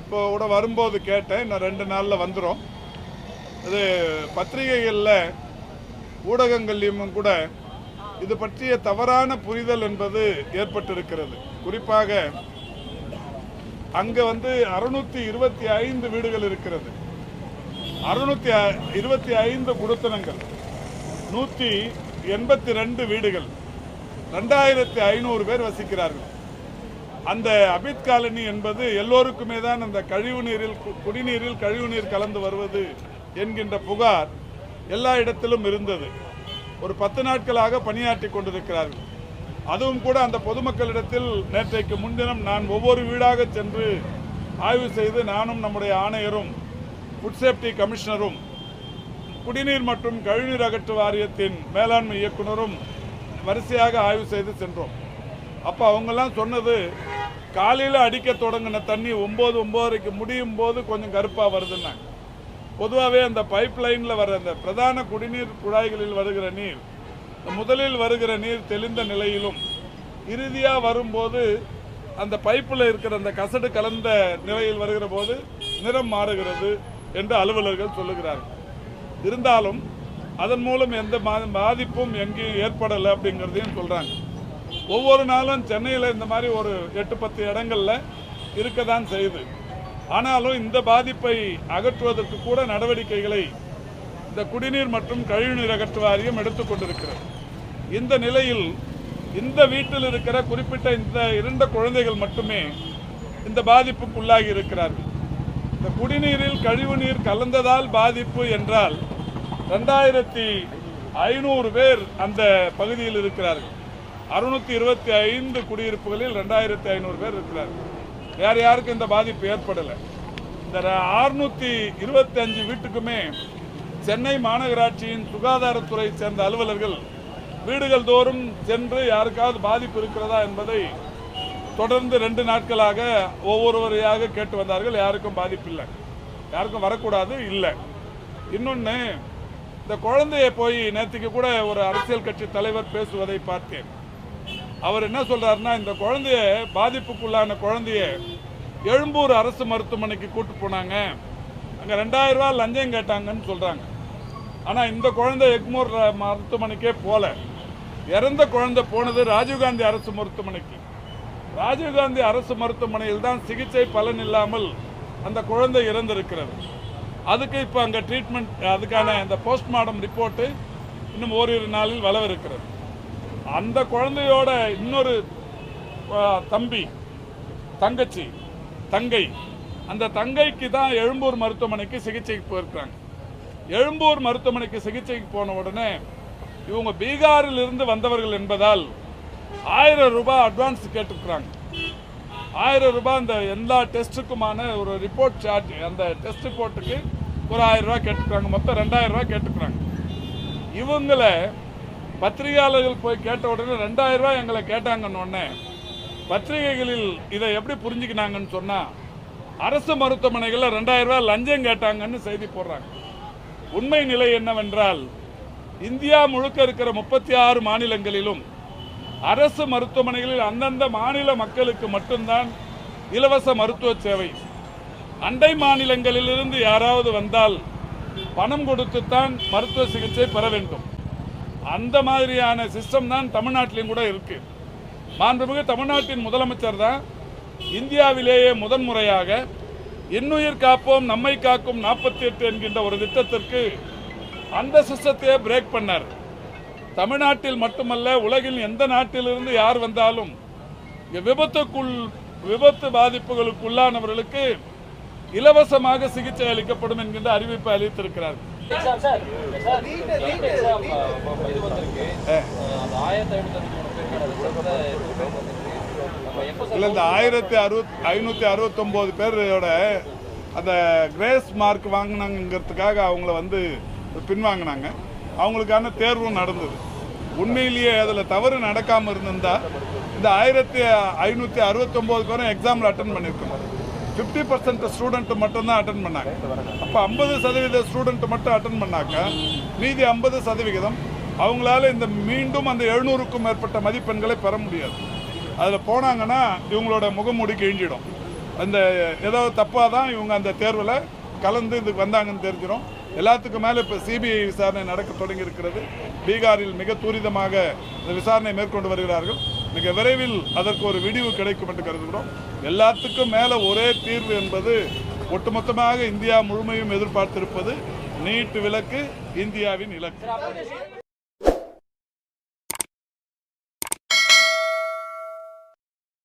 இப்போ கூட வரும்போது கேட்டேன் இன்னும் ரெண்டு நாளில் வந்துடும் அது பத்திரிகைகளில் ஊடகங்கள்லையும் கூட இது பற்றிய தவறான புரிதல் என்பது ஏற்பட்டிருக்கிறது. குறிப்பாக அங்கே வந்து அறுநூத்தி இருபத்தி ஐந்து வீடுகள் இருக்கிறது. அறுநூத்தி இருபத்தி ஐந்து குடுத்தனங்கள் நூற்றி எண்பத்தி ரெண்டு வீடுகள். ரெண்டாயிரத்தி ஐநூறு பேர் வசிக்கிறார்கள். அந்த அபித் காலனி என்பது எல்லோருக்குமே தான் அந்த கழிவு நீரில் கு- குடிநீரில் கழிவு நீர் கலந்து வருவது என்கின்ற புகார் எல்லா இடத்திலும் இருந்தது. ஒரு பத்து நாட்களாக பணியாற்றி கொண்டிருக்கிறார்கள். அதுவும் கூட அந்த பொதுமக்களிடத்தில் நேற்றைக்கு முன்தினம் நான் ஒவ்வொரு வீடாக சென்று ஆய்வு செய்து நானும் நம்முடைய ஆணையரும் ஃபுட் சேஃப்டி கமிஷனரும் குடிநீர் மற்றும் கழிவுநீர் அகற்று வாரியத்தின் மேலாண்மை இயக்குனரும் வரிசையாக ஆய்வு செய்து சென்றோம். அப்போ அவங்கெல்லாம் சொன்னது காலையில் அடிக்க தொடங்கின தண்ணி ஒம்பது ஒம்போதரைக்கு முடியும் போது கொஞ்சம் கருப்பாக வருதுன்னாங்க பொதுவாகவே அந்த பைப் லைனில் வர அந்த பிரதான குடிநீர் குழாய்களில் வருகிற நீர் முதலில் வருகிற நீர் தெளிந்த நிலையிலும் இறுதியாக வரும்போது அந்த பைப்பில் இருக்கிற அந்த கசடு கலந்த நிலையில் வருகிற போது நிறம் மாறுகிறது என்று அலுவலர்கள் சொல்லுகிறார்கள். இருந்தாலும் அதன் மூலம் எந்த மா- பாதிப்பும் எங்கேயும் ஏற்படலை அப்படிங்கிறதையும் சொல்கிறாங்க ஒவ்வொரு நாளும் சென்னையில் இந்த மாதிரி ஒரு எட்டு பத்து இடங்களில் இருக்க தான் செய்யுது. ஆனாலும் இந்த பாதிப்பை அகற்றுவதற்கு கூட நடவடிக்கைகளை இந்த குடிநீர் மற்றும் கழிவுநீர் அகற்று வாரியம் எடுத்துக்கொண்டிருக்கிறது இந்த நிலையில் இந்த வீட்டில் இருக்கிற குறிப்பிட்ட இந்த இரண்ட குழந்தைகள் மட்டுமே இந்த பாதிப்புக்குள்ளாகி இருக்கிறார்கள். இந்த குடிநீரில் கழிவுநீர் கலந்ததால் பாதிப்பு என்றால் ரெண்டாயிரத்தி ஐநூறு பேர் அந்த பகுதியில் இருக்கிறார்கள். அறுநூத்தி இருபத்தி ஐந்து குடியிருப்புகளில் ரெண்டாயிரத்தி ஐநூறு பேர் இருக்கிறார்கள். வேற யாருக்கும் இந்த பாதிப்பு ஏற்படலை. இந்த அறுநூத்தி இருபத்தி அஞ்சு வீட்டுக்குமே சென்னை மாநகராட்சியின் சுகாதாரத்துறை சேர்ந்த அலுவலர்கள் வீடுகள் தோறும் சென்று யாருக்காவது பாதிப்பு இருக்கிறதா என்பதை தொடர்ந்து ரெண்டு நாட்களாக ஒவ்வொருவரையாக கேட்டு வந்தார்கள். யாருக்கும் பாதிப்பு இல்லை யாருக்கும் வரக்கூடாது இல்லை. இன்னொன்று இந்த குழந்தையை போய் நேற்றுக்கு கூட ஒரு அரசியல் கட்சி தலைவர் பேசுவதை பார்த்தேன். அவர் என்ன சொல்றாருன்னா இந்த குழந்தைய பாதிப்புக்குள்ளான குழந்தைய எழும்பூர் அரசு மருத்துவமனைக்கு கூட்டு போனாங்க. அங்கே ரெண்டாயிரம் ரூபா லஞ்சம் கேட்டாங்கன்னு சொல்றாங்க. ஆனால் இந்த குழந்தை எக்மோர் மருத்துவமனைக்கே போல. இறந்த குழந்தை போனது ராஜீவ்காந்தி அரசு மருத்துவமனைக்கு. ராஜீவ்காந்தி அரசு மருத்துவமனையில் தான் சிகிச்சை பலன் இல்லாமல் அந்த குழந்தை இறந்திருக்கிறது. அதுக்கு இப்போ அங்கே ட்ரீட்மெண்ட் அதுக்கான இந்த போஸ்ட்மார்ட்டம் ரிப்போர்ட்டு இன்னும் ஓரிரு நாளில் வரவிருக்கிறது அந்த குழந்தையோட இன்னொரு தம்பி தங்கச்சி தங்கை அந்த தங்கைக்கு தான் எழும்பூர் மருத்துவமனைக்கு சிகிச்சைக்கு போயிருக்காங்க எழும்பூர் மருத்துவமனைக்கு சிகிச்சைக்கு போன உடனே இவங்க பீகாரில் இருந்து வந்தவர்கள் என்பதால் ஆயிரம் ரூபாய் அட்வான்ஸ் கேட்டுக்கிறாங்க ஆயிரம் ரூபாய் அந்த எல்லா டெஸ்ட்டுக்குமான ஒரு ரிப்போர்ட் சார்ஜ் அந்த டெஸ்ட் ரிப்போர்ட்டுக்கு ஒரு ஆயிரம் ரூபாய் கேட்டுக்கிறாங்க. மொத்தம் ரெண்டாயிரம் ரூபாய் கேட்டுக்கிறாங்க. இவங்களை பத்திரிகையாளர்கள் போய் கேட்ட உடனே ரெண்டாயிரம் எங்களை கேட்டாங்கன்னு உடனே பத்திரிகைகளில் இதை எப்படி புரிஞ்சுக்கினாங்கன்னு சொன்னால் அரசு மருத்துவமனைகளில் ரெண்டாயிரம் ரூபாய் லஞ்சம் கேட்டாங்கன்னு செய்தி போடுறாங்க. உண்மை நிலை என்னவென்றால் இந்தியா முழுக்க இருக்கிற முப்பத்தி ஆறு மாநிலங்களிலும் அரசு மருத்துவமனைகளில் அந்தந்த மாநில மக்களுக்கு மட்டும்தான் இலவச மருத்துவ சேவை அண்டை மாநிலங்களிலிருந்து யாராவது வந்தால் பணம் கொடுத்துத்தான் மருத்துவ சிகிச்சை பெற வேண்டும். அந்த மாதிரியான சிஸ்டம் தான் தமிழ்நாட்டிலையும் கூட இருக்கு. மாண்புமிகு தமிழ்நாட்டின் முதலமைச்சர் தான் இந்தியாவிலேயே முதன்முறையாக இன்னுயிர் காப்போம் நம்மை காக்கும் நாற்பத்தி எட்டு என்கின்ற ஒரு திட்டத்திற்கு அந்த சிஸ்டத்தையே பிரேக் பண்ணார். தமிழ்நாட்டில் மட்டுமல்ல உலகில் எந்த நாட்டிலிருந்து யார் வந்தாலும் விபத்துக்குள் விபத்து பாதிப்புகளுக்குள்ளானவர்களுக்கு இலவசமாக சிகிச்சை அளிக்கப்படும் என்கின்ற அறிவிப்பை அளித்திருக்கிறார். எப்போ சார் இல்லை இந்த ஆயிரத்தி அறுபத் ஐநூற்றி அறுபத்தொம்போது பேரோட அந்த கிரேஸ் மார்க் வாங்கினாங்கிறதுக்காக அவங்கள வந்து பின்வாங்கினாங்க. அவங்களுக்கான தேர்வும் நடந்தது. உண்மையிலேயே அதில் தவறு நடக்காமல் இருந்திருந்தா இந்த ஆயிரத்தி ஐநூற்றி அறுபத்தொம்போது பேரும் எக்ஸாமில் அட்டன் பண்ணியிருக்கோம் ஃபிஃப்டி பர்சன்ட் ஸ்டூடெண்ட் மட்டும்தான் அட்டன் பண்ணாங்க. அப்போ ஐம்பது சதவீத ஸ்டூடெண்ட் மட்டும் அட்டன் பண்ணாக்க மீதி ஐம்பது சதவிகிதம் அவங்களால இந்த மீண்டும் அந்த எழுநூறுக்கும் மேற்பட்ட மதிப்பெண்களை பெற முடியாது. அதில் போனாங்கன்னா இவங்களோட முகமூடி கிழிஞ்சிடும். அந்த ஏதோ தப்பாக தான் இவங்க அந்த தேர்வில் கலந்து இதுக்கு வந்தாங்கன்னு தெரிஞ்சிடும் எல்லாத்துக்கும் மேலே இப்போ சிபிஐ விசாரணை நடக்க தொடங்கி இருக்கிறது. பீகாரில் மிக துரிதமாக இந்த விசாரணை மேற்கொண்டு வருகிறார்கள். மிக விரைவில் அதற்கு ஒரு விடிவு கிடைக்கும் என்று கருதுகிறோம். எல்லாத்துக்கும் மேலே ஒரே தீர்வு என்பது ஒட்டுமொத்தமாக இந்தியா முழுமையும் எதிர்பார்த்திருப்பது நீட்டு விலக்கு இந்தியாவின் இலக்கு.